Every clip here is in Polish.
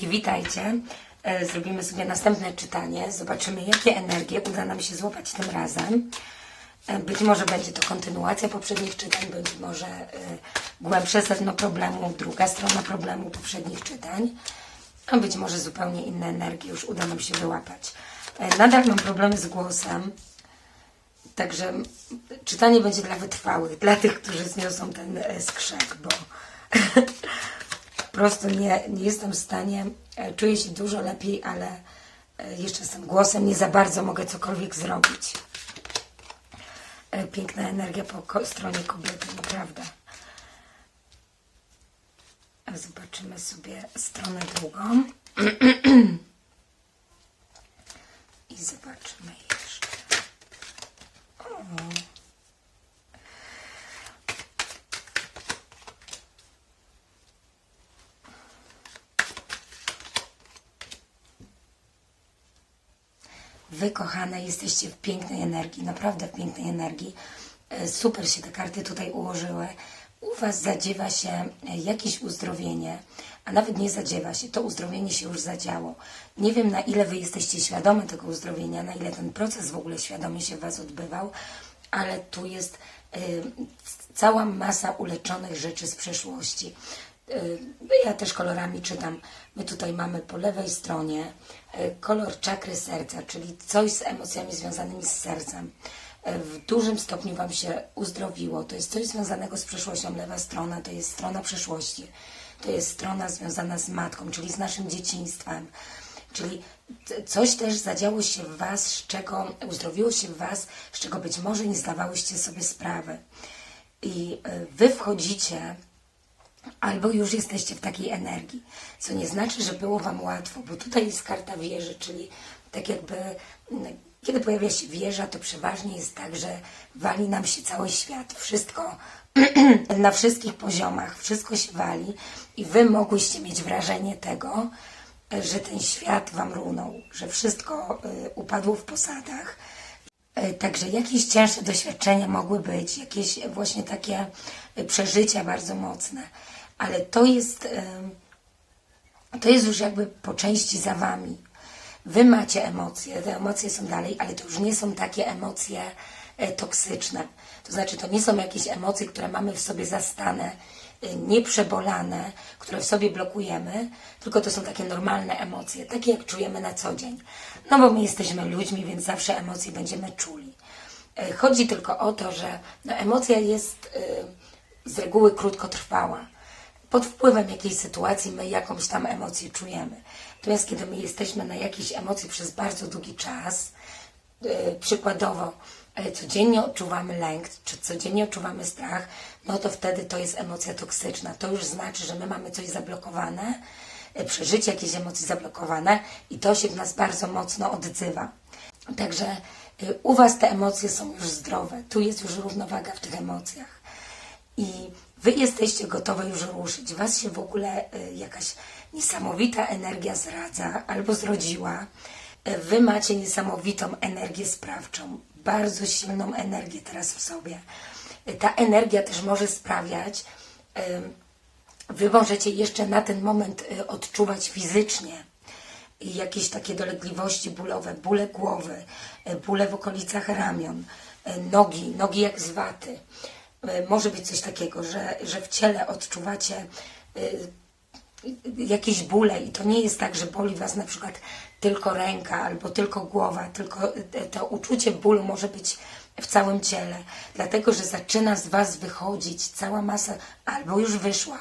Hej, witajcie. E, Zrobimy sobie następne czytanie. Zobaczymy, jakie energie uda nam się złapać tym razem. E, Być może będzie to kontynuacja poprzednich czytań, być może e, głębsze sedno problemu, druga strona problemu poprzednich czytań, a być może zupełnie inne energie już uda nam się wyłapać. Nadal mam problemy z głosem, także czytanie będzie dla wytrwałych, dla tych, którzy zniosą ten skrzek, bo prostu nie, nie jestem w stanie, e, czuję się dużo lepiej, ale e, jeszcze z tym głosem nie za bardzo mogę cokolwiek zrobić. E, Piękna energia po stronie kobiety, naprawdę. Zobaczymy sobie stronę drugą. I zobaczymy jeszcze. O. Wy, kochane, jesteście w pięknej energii, naprawdę w pięknej energii. E, Super się te karty tutaj ułożyły. U Was zadziewa się e, jakieś uzdrowienie, a nawet nie zadziewa się, to uzdrowienie się już zadziało. Nie wiem, na ile Wy jesteście świadome tego uzdrowienia, na ile ten proces w ogóle świadomie się w Was odbywał, ale tu jest e, cała masa uleczonych rzeczy z przeszłości. Y, Ja też kolorami czytam. My tutaj mamy po lewej stronie y, kolor czakry serca, czyli coś z emocjami związanymi z sercem. Y, W dużym stopniu Wam się uzdrowiło. To jest coś związanego z przeszłością. Lewa strona to jest strona przeszłości. To jest strona związana z matką, czyli z naszym dzieciństwem. Czyli coś też zadziało się w Was, z czego uzdrowiło się w Was, z czego być może nie zdawałyście sobie sprawy. I Wy wchodzicie albo już jesteście w takiej energii, co nie znaczy, że było Wam łatwo, bo tutaj jest karta wieży, czyli tak jakby mm, kiedy pojawia się wieża, to przeważnie jest tak, że wali nam się cały świat, wszystko na wszystkich poziomach, wszystko się wali i Wy mogłyście mieć wrażenie tego, że ten świat Wam runął, że wszystko y, upadło w posadach, E, Także jakieś cięższe doświadczenia mogły być, jakieś właśnie takie e, przeżycia bardzo mocne, ale to jest, to jest już jakby po części za wami. Wy macie emocje, te emocje są dalej, ale to już nie są takie emocje e, toksyczne. To znaczy, to nie są jakieś emocje, które mamy w sobie zastane, e, nieprzebolane, które w sobie blokujemy, tylko to są takie normalne emocje, takie jak czujemy na co dzień. No bo my jesteśmy ludźmi, więc zawsze emocje będziemy czuli. E, Chodzi tylko o to, że no, emocja jest z reguły krótkotrwała. Pod wpływem jakiejś sytuacji my jakąś tam emocję czujemy. Natomiast kiedy my jesteśmy na jakiejś emocji przez bardzo długi czas, e, przykładowo e, codziennie odczuwamy lęk, czy codziennie odczuwamy strach, no to wtedy to jest emocja toksyczna. To już znaczy, że my mamy coś zablokowane, e, przeżycie jakiejś emocji zablokowane i to się w nas bardzo mocno odzywa. Także u Was te emocje są już zdrowe, tu jest już równowaga w tych emocjach. I Wy jesteście gotowe już ruszyć. Was się w ogóle y, jakaś niesamowita energia zradza albo zrodziła. Y, Wy macie niesamowitą energię sprawczą, bardzo silną energię teraz w sobie. Y, Ta energia też może sprawiać, Wy możecie jeszcze na ten moment odczuwać fizycznie jakieś takie dolegliwości bólowe, bóle głowy, bóle w okolicach ramion, nogi, nogi jak z waty. Y, Może być coś takiego, że, że w ciele odczuwacie y, jakieś bóle i to nie jest tak, że boli Was na przykład tylko ręka albo tylko głowa, tylko to uczucie bólu może być w całym ciele, dlatego że zaczyna z Was wychodzić cała masa, albo już wyszła,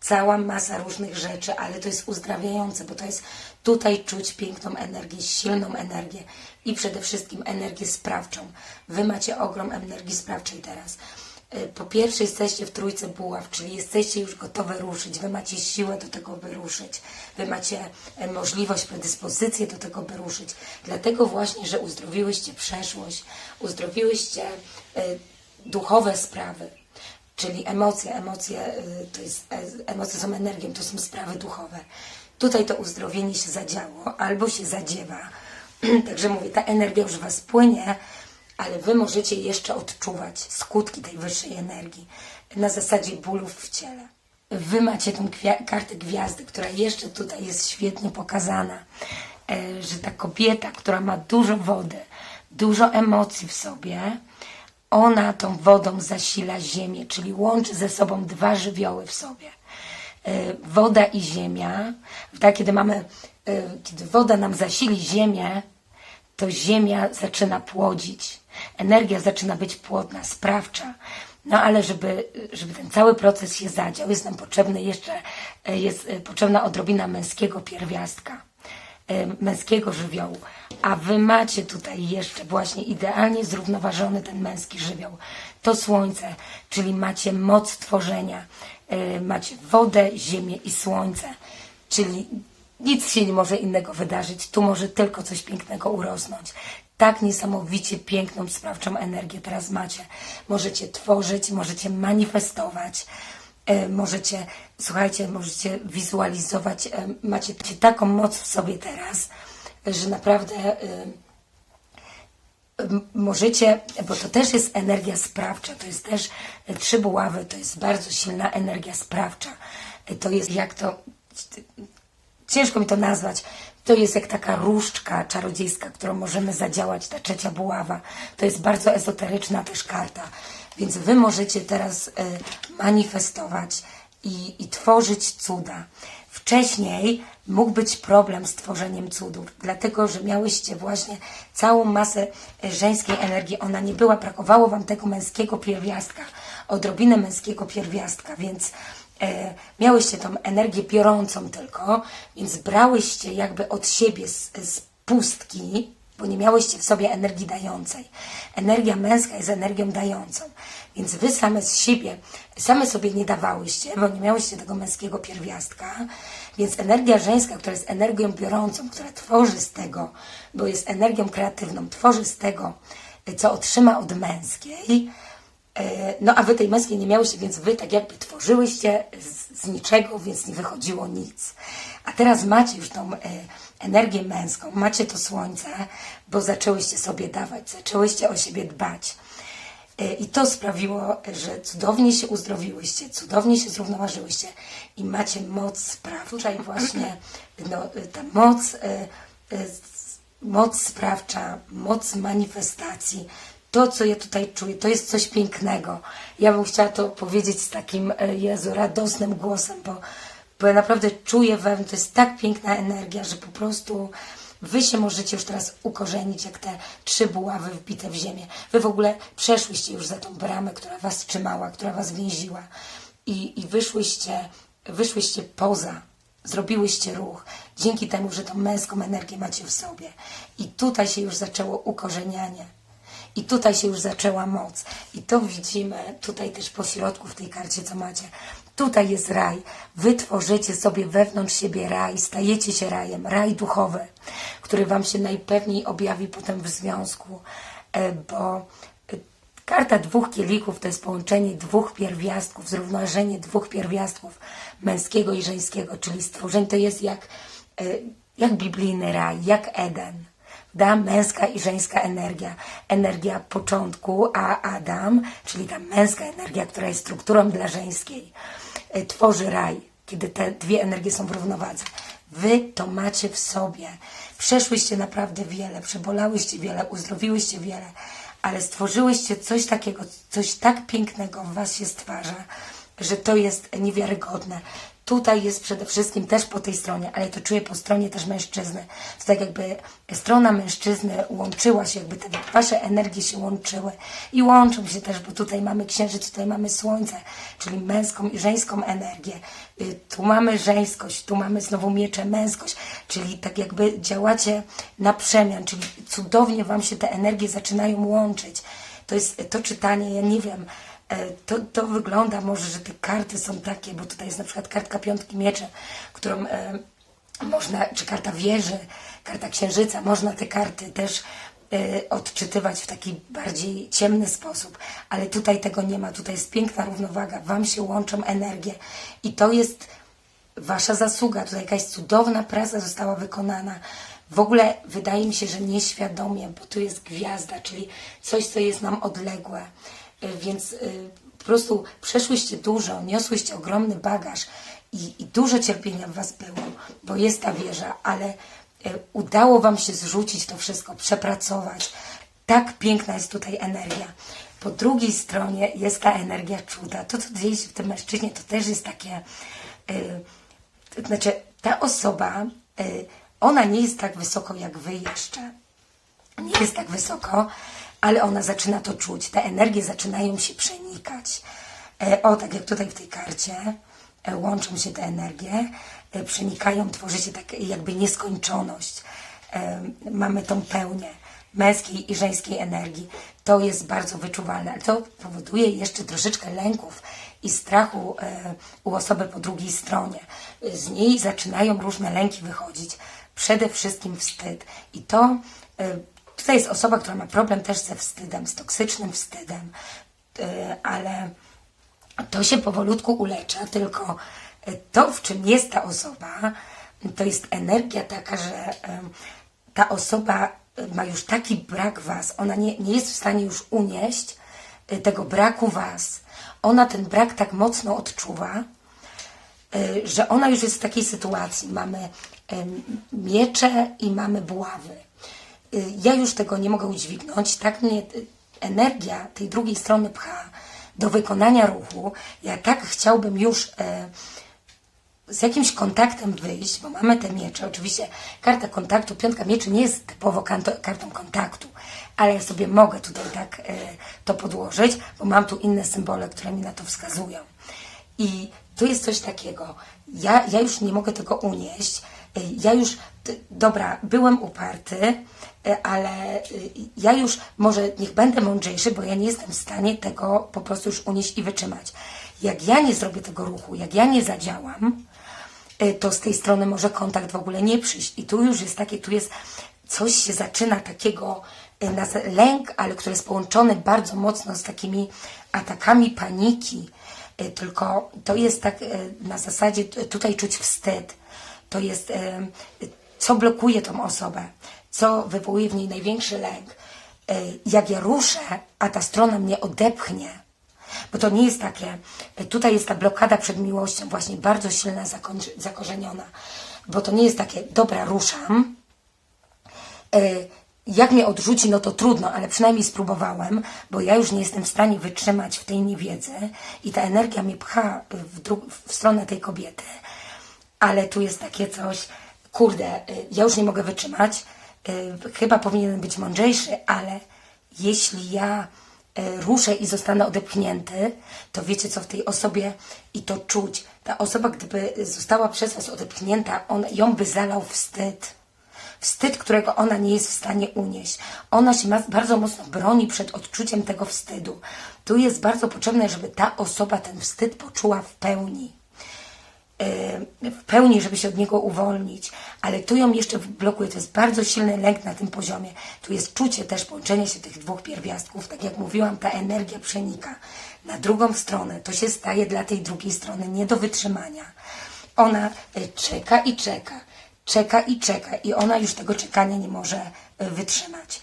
cała masa różnych rzeczy, ale to jest uzdrawiające, bo to jest tutaj czuć piękną energię, silną energię i przede wszystkim energię sprawczą. Wy macie ogrom energii sprawczej teraz. Y, Po pierwsze jesteście w trójce buław, czyli jesteście już gotowe ruszyć, wy macie siłę do tego, by ruszyć, wy macie e, możliwość, predyspozycję do tego, by ruszyć. Dlatego właśnie, że uzdrowiłyście przeszłość, uzdrowiłyście e, duchowe sprawy, czyli emocje, emocje to jest, e, emocje są energią, to są sprawy duchowe. Tutaj to uzdrowienie się zadziało albo się zadziewa. Także mówię, ta energia już Was płynie, ale Wy możecie jeszcze odczuwać skutki tej wyższej energii na zasadzie bólów w ciele. Wy macie tą kartę gwiazdy, która jeszcze tutaj jest świetnie pokazana, e, że ta kobieta, która ma dużo wody, dużo emocji w sobie, ona tą wodą zasila ziemię, czyli łączy ze sobą dwa żywioły w sobie. E, Woda i ziemia, tak, kiedy mamy, e, kiedy woda nam zasili ziemię, to ziemia zaczyna płodzić, energia zaczyna być płodna, sprawcza. No ale żeby, żeby ten cały proces się zadział, jest nam potrzebny jeszcze, e, jest e, potrzebna odrobina męskiego pierwiastka, e, męskiego żywiołu. A wy macie tutaj jeszcze właśnie idealnie zrównoważony ten męski żywioł. To słońce, czyli macie moc tworzenia, macie wodę, ziemię i słońce, czyli nic się nie może innego wydarzyć. Tu może tylko coś pięknego urosnąć. Tak niesamowicie piękną, sprawczą energię teraz macie. Możecie tworzyć, możecie manifestować, e, możecie, słuchajcie, możecie wizualizować. E, macie taką moc w sobie teraz, że naprawdę. E, możecie, bo to też jest energia sprawcza, to jest też trzy buławy, to jest bardzo silna energia sprawcza. To jest jak to, ciężko mi to nazwać, to jest jak taka różdżka czarodziejska, którą możemy zadziałać, ta trzecia buława. To jest bardzo ezoteryczna też karta, więc wy możecie teraz e, manifestować i, i tworzyć cuda. Wcześniej mógł być problem z tworzeniem cudów, dlatego że miałyście właśnie całą masę e, żeńskiej energii. Ona nie była, brakowało wam tego męskiego pierwiastka, odrobinę męskiego pierwiastka, więc e, miałyście tą energię biorącą tylko, więc brałyście jakby od siebie z, z pustki, bo nie miałyście w sobie energii dającej. Energia męska jest energią dającą. Więc wy same z siebie, same sobie nie dawałyście, bo nie miałyście tego męskiego pierwiastka. Więc energia żeńska, która jest energią biorącą, która tworzy z tego, bo jest energią kreatywną, tworzy z tego, co otrzyma od męskiej, No a wy tej męskiej nie miałyście, więc wy tak jakby tworzyłyście z, z niczego, więc nie wychodziło nic. A teraz macie już tą e, energię męską, macie to słońce, bo zaczęłyście sobie dawać, zaczęłyście o siebie dbać. E, I to sprawiło, że cudownie się uzdrowiłyście, cudownie się zrównoważyłyście i macie moc sprawcza i właśnie no, e, ta moc, moc sprawcza, moc manifestacji, to, co ja tutaj czuję, to jest coś pięknego. Ja bym chciała to powiedzieć z takim, e, Jezu, radosnym głosem, bo, bo ja naprawdę czuję we mnie, to jest tak piękna energia, że po prostu wy się możecie już teraz ukorzenić, jak te trzy buławy wbite w ziemię. Wy w ogóle przeszłyście już za tą bramę, która was trzymała, która was więziła i, i wyszłyście, wyszłyście poza zrobiłyście ruch dzięki temu, że tą męską energię macie w sobie. I tutaj się już zaczęło ukorzenianie. I tutaj się już zaczęła moc. I to widzimy tutaj też po środku w tej karcie, co macie. Tutaj jest raj. Wy tworzycie sobie wewnątrz siebie raj, stajecie się rajem, raj duchowy, który wam się najpewniej objawi potem w związku, e, bo e, Karta dwóch kielichów to jest połączenie dwóch pierwiastków, zrównoważenie dwóch pierwiastków męskiego i żeńskiego, czyli stworzenie to jest jak, e, jak biblijny raj, jak Eden. Da męska i żeńska energia. Energia początku, a Adam, czyli ta męska energia, która jest strukturą dla żeńskiej, e, tworzy raj, kiedy te dwie energie są w równowadze. Wy to macie w sobie. Przeszłyście naprawdę wiele, przebolałyście wiele, uzdrowiłyście wiele, ale stworzyłyście coś takiego, coś tak pięknego w Was się stwarza, że to jest niewiarygodne. Tutaj jest przede wszystkim też po tej stronie, ale to czuję po stronie też mężczyzny. To tak jakby strona mężczyzny łączyła się, jakby te wasze energie się łączyły i łączą się też, bo tutaj mamy księżyc, tutaj mamy słońce, czyli męską i żeńską energię. Y, Tu mamy żeńskość, tu mamy znowu miecze męskość, czyli tak jakby działacie na przemian, czyli cudownie wam się te energie zaczynają łączyć. To jest to czytanie, ja nie wiem, to, to wygląda może, że te karty są takie, bo tutaj jest na przykład kartka piątki mieczy, którą e, można, czy karta wieży, karta księżyca, można te karty też e, odczytywać w taki bardziej ciemny sposób, ale tutaj tego nie ma, tutaj jest piękna równowaga, wam się łączą energie. I to jest wasza zasługa, tutaj jakaś cudowna praca została wykonana. W ogóle wydaje mi się, że nieświadomie, bo tu jest gwiazda, czyli coś, co jest nam odległe. Y, Więc y, po prostu przeszłyście dużo, niosłyście ogromny bagaż i, i dużo cierpienia w Was było, bo jest ta wieża, ale e, udało Wam się zrzucić to wszystko, przepracować. Tak piękna jest tutaj energia. Po drugiej stronie jest ta energia cuda. To, co dzieje się w tym mężczyźnie, to też jest takie. e, to znaczy, ta osoba, y, ona nie jest tak wysoko jak wy jeszcze. Nie jest tak wysoko, ale ona zaczyna to czuć. Te energie zaczynają się przenikać. E, O, tak jak tutaj w tej karcie, e, łączą się te energie, e, przenikają, tworzy się tak jakby nieskończoność. Mamy tą pełnię męskiej i żeńskiej energii. To jest bardzo wyczuwalne, ale to powoduje jeszcze troszeczkę lęków i strachu u osoby po drugiej stronie. Z niej zaczynają różne lęki wychodzić. Przede wszystkim wstyd. I to e, tutaj jest osoba, która ma problem też ze wstydem, z toksycznym wstydem, E, ale to się powolutku ulecza, tylko e, to, w czym jest ta osoba, to jest energia taka, że ta osoba e, ma już taki brak was, ona nie, nie jest w stanie już unieść tego braku was. Ona ten brak tak mocno odczuwa, że ona już jest w takiej sytuacji. Mamy miecze i mamy buławy. Ja już tego nie mogę udźwignąć. Tak mnie energia tej drugiej strony pcha do wykonania ruchu. Ja tak chciałbym już e, z jakimś kontaktem wyjść, bo mamy te miecze. Oczywiście karta kontaktu, piątka mieczy nie jest typowo kartą kontaktu, ale ja sobie mogę tutaj tak e, to podłożyć, bo mam tu inne symbole, które mi na to wskazują. I tu jest coś takiego. Ja, ja już nie mogę tego unieść. E, Ja już, dobra, byłem uparty, e, ale e, ja już może niech będę mądrzejszy, bo ja nie jestem w stanie tego po prostu już unieść i wytrzymać. Jak ja nie zrobię tego ruchu, jak ja nie zadziałam, to z tej strony może kontakt w ogóle nie przyjść. I tu już jest takie, tu jest coś się zaczyna takiego lęk, ale który jest połączony bardzo mocno z takimi atakami paniki. E, Tylko to jest tak e, na zasadzie tutaj czuć wstyd. To jest e, co blokuje tą osobę, co wywołuje w niej największy lęk. Jak ja ruszę, a ta strona mnie odepchnie, bo to nie jest takie, tutaj jest ta blokada przed miłością właśnie bardzo silna, zakorzeniona, bo to nie jest takie, dobra, ruszam, jak mnie odrzuci, no to trudno, ale przynajmniej spróbowałem, bo ja już nie jestem w stanie wytrzymać w tej niewiedzy i ta energia mnie pcha w, w stronę tej kobiety, ale tu jest takie coś, kurde, y, ja już nie mogę wytrzymać, y, chyba powinienem być mądrzejszy, ale jeśli ja y, ruszę i zostanę odepchnięty, to wiecie co w tej osobie i to czuć. Ta osoba, gdyby została przez was odepchnięta, on, ją by zalał wstyd. Wstyd, którego ona nie jest w stanie unieść. Ona się bardzo mocno broni przed odczuciem tego wstydu. Tu jest bardzo potrzebne, żeby ta osoba ten wstyd poczuła w pełni e, w pełni, żeby się od niego uwolnić, ale tu ją jeszcze blokuje. To jest bardzo silny lęk na tym poziomie. Tu jest czucie też połączenia się tych dwóch pierwiastków. Tak jak mówiłam, ta energia przenika na drugą stronę. To się staje dla tej drugiej strony nie do wytrzymania. Ona e, czeka i czeka, czeka i czeka i ona już tego czekania nie może e, wytrzymać.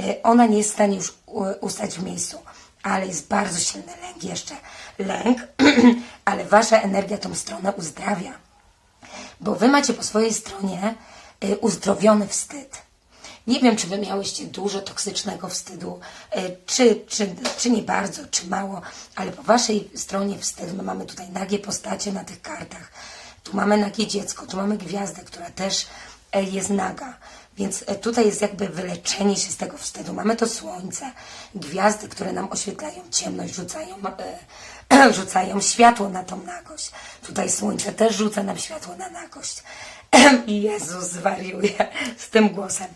E, Ona nie jest w stanie już ustać w miejscu ale jest bardzo silny lęk jeszcze. Lęk, ale wasza energia tą stronę uzdrawia. Bo wy macie po swojej stronie y, uzdrowiony wstyd. Nie wiem, czy wy miałyście dużo toksycznego wstydu, czy, czy, czy nie bardzo, czy mało, ale po waszej stronie wstyd, my mamy tutaj nagie postacie na tych kartach. Tu mamy nagie dziecko, tu mamy gwiazdę, która też e, jest naga. Więc e, tutaj jest jakby wyleczenie się z tego wstydu. Mamy to słońce, gwiazdy, które nam oświetlają ciemność, rzucają, e, rzucają światło na tą nagość. Tutaj słońce też rzuca nam światło na nagość. I Jezus zwariuje z tym głosem.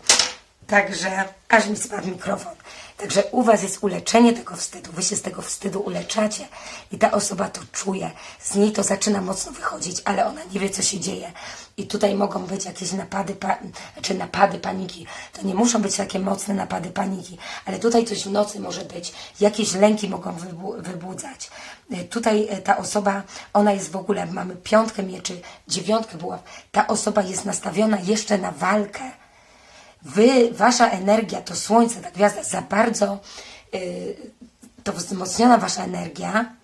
Także aż mi spadł mikrofon. Także u Was jest uleczenie tego wstydu. Wy się z tego wstydu uleczacie i ta osoba to czuje. Z niej to zaczyna mocno wychodzić, ale ona nie wie, co się dzieje. I tutaj mogą być jakieś napady, pa- czy napady paniki. To nie muszą być takie mocne napady paniki, ale tutaj coś w nocy może być. Jakieś lęki mogą wybu- wybudzać. Y, Tutaj y, ta osoba, ona jest w ogóle, mamy piątkę mieczy, dziewiątkę buław. Ta osoba jest nastawiona jeszcze na walkę. Wy, wasza energia, to słońce, ta gwiazda, za bardzo y, to wzmocniona wasza energia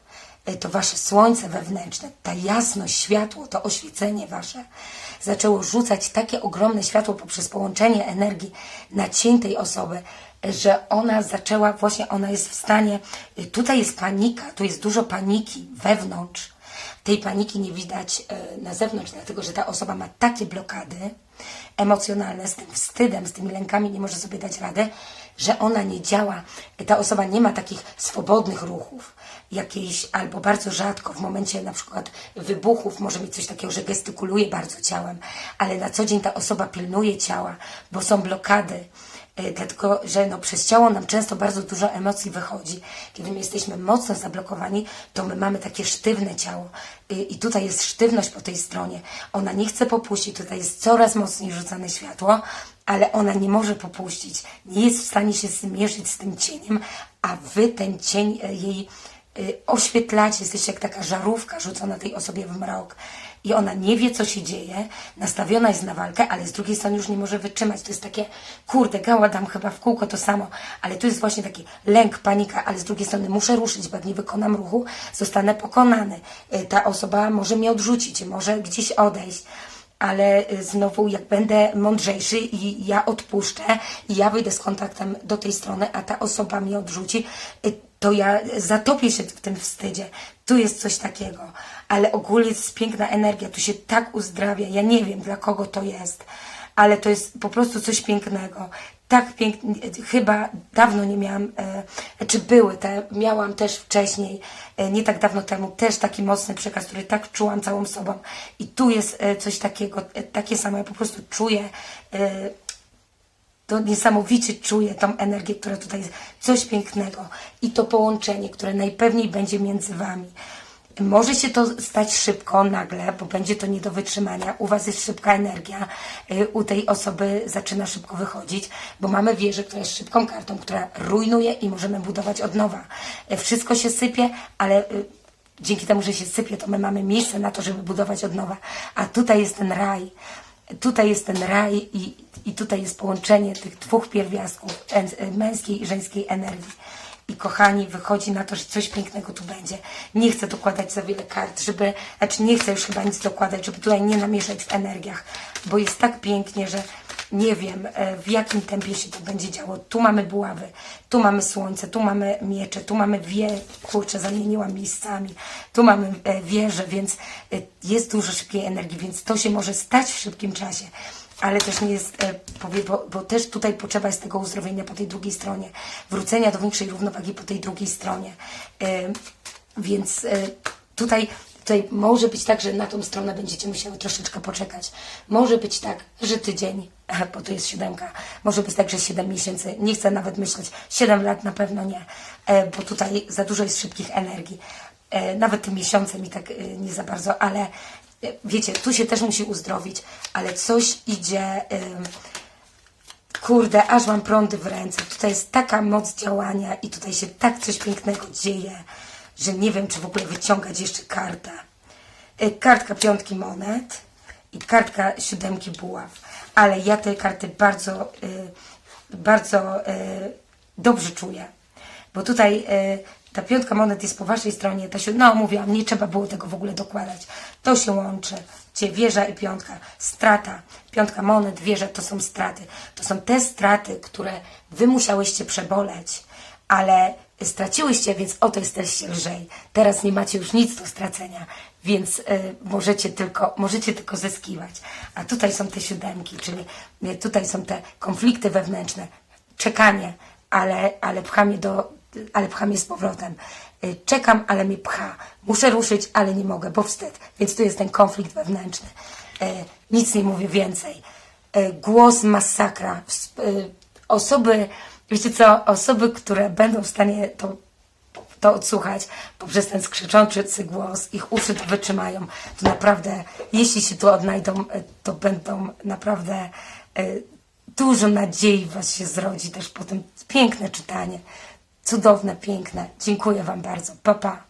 e, to wasze słońce wewnętrzne, ta jasność, światło, to oświecenie wasze zaczęło rzucać takie ogromne światło poprzez połączenie energii na cień tej osoby, że ona zaczęła, właśnie ona jest w stanie, e, tutaj jest panika, tu jest dużo paniki wewnątrz, tej paniki nie widać na zewnątrz, dlatego że ta osoba ma takie blokady emocjonalne z tym wstydem, z tymi lękami, nie może sobie dać rady, że ona nie działa, ta osoba nie ma takich swobodnych ruchów, jakiejś, albo bardzo rzadko w momencie na przykład wybuchów może mieć coś takiego, że gestykuluje bardzo ciałem, ale na co dzień ta osoba pilnuje ciała, bo są blokady, dlatego że no, przez ciało nam często bardzo dużo emocji wychodzi. Kiedy my jesteśmy mocno zablokowani, to my mamy takie sztywne ciało. Y, I tutaj jest sztywność po tej stronie. Ona nie chce popuścić, tutaj jest coraz mocniej rzucane światło, ale ona nie może popuścić. Nie jest w stanie się zmierzyć z tym cieniem, a wy ten cień e, jej oświetlacie, jesteście jak taka żarówka rzucona tej osobie w mrok. I ona nie wie, co się dzieje, nastawiona jest na walkę, ale z drugiej strony już nie może wytrzymać. To jest takie, kurde, gaładam chyba w kółko to samo, ale tu jest właśnie taki lęk, panika, ale z drugiej strony muszę ruszyć, bo jak nie wykonam ruchu, zostanę pokonany. Y, Ta osoba może mnie odrzucić, może gdzieś odejść ale y, znowu jak będę mądrzejszy i ja odpuszczę i ja wyjdę z kontaktem do tej strony, a ta osoba mnie odrzuci, y, to ja zatopię się w tym wstydzie. Tu jest coś takiego, ale ogólnie jest piękna energia, tu się tak uzdrawia. Ja nie wiem dla kogo to jest, ale to jest po prostu coś pięknego. Tak pięknie, chyba dawno nie miałam, e, czy były te, miałam też wcześniej, e, nie tak dawno temu, też taki mocny przekaz, który tak czułam całą sobą. I tu jest e, coś takiego, e, takie samo, ja po prostu czuję, e, to niesamowicie czuję tą energię, która tutaj jest. Coś pięknego. I to połączenie, które najpewniej będzie między Wami. Może się to stać szybko, nagle, bo będzie to nie do wytrzymania. U Was jest szybka energia, y, u tej osoby zaczyna szybko wychodzić, bo mamy wieżę, która jest szybką kartą, która rujnuje i możemy budować od nowa. Y, Wszystko się sypie, ale y, dzięki temu, że się sypie, to my mamy miejsce na to, żeby budować od nowa. A tutaj jest ten raj. Tutaj jest ten raj i, i tutaj jest połączenie tych dwóch pierwiastków, en- męskiej i żeńskiej energii. I kochani, wychodzi na to, że coś pięknego tu będzie. Nie chcę dokładać za wiele kart, żeby, znaczy nie chcę już chyba nic dokładać, żeby tutaj nie namieszać w energiach, bo jest tak pięknie, że nie wiem e, w jakim tempie się to będzie działo. Tu mamy buławy, tu mamy słońce, tu mamy miecze, tu mamy wie, kurczę, zamieniłam miejscami, tu mamy e, wieże, więc e, jest dużo szybkiej energii, więc to się może stać w szybkim czasie ale też nie jest, e, bo, bo też tutaj potrzeba jest tego uzdrowienia po tej drugiej stronie, wrócenia do większej równowagi po tej drugiej stronie. E, więc e, tutaj, tutaj może być tak, że na tą stronę będziecie musiały troszeczkę poczekać. Może być tak, że tydzień, bo to jest siódemka, może być tak, że siedem miesięcy, nie chcę nawet myśleć, siedem lat na pewno nie, bo tutaj za dużo jest szybkich energii. Nawet tym miesiącem i tak nie za bardzo, ale wiecie, tu się też musi uzdrowić, ale coś idzie. kurde, aż mam prądy w ręce. Tutaj jest taka moc działania i tutaj się tak coś pięknego dzieje, że nie wiem, czy w ogóle wyciągać jeszcze kartę. Y, Kartka piątki monet i kartka siódemki buław. Ale ja te karty bardzo, y, bardzo y, dobrze czuję. Bo tutaj e, ta piątka monet jest po waszej stronie, to się, no mówiłam, nie trzeba było tego w ogóle dokładać. To się łączy. Gdzie wieża i piątka. Strata. Piątka monet, wieża to są straty. To są te straty, które wy musiałyście przeboleć, ale straciłyście, więc oto jesteście lżej. Teraz nie macie już nic do stracenia, więc e, możecie, tylko, możecie tylko zyskiwać. A tutaj są te siódemki, czyli e, tutaj są te konflikty wewnętrzne, czekanie, ale, ale pcha mnie do, ale pcha mnie z powrotem. Y, Czekam, ale mnie pcha. Muszę ruszyć, ale nie mogę, bo wstyd. Więc tu jest ten konflikt wewnętrzny. Y, Nic nie mówię więcej. Y, Głos masakra. Osoby, wiecie co, osoby, które będą w stanie to to odsłuchać poprzez ten skrzyczący głos, ich uszy to wytrzymają, to naprawdę, jeśli się tu odnajdą, to będą naprawdę dużo nadziei Was się zrodzi też po tym piękne czytanie. Cudowne, piękne. Dziękuję Wam bardzo. Pa, pa.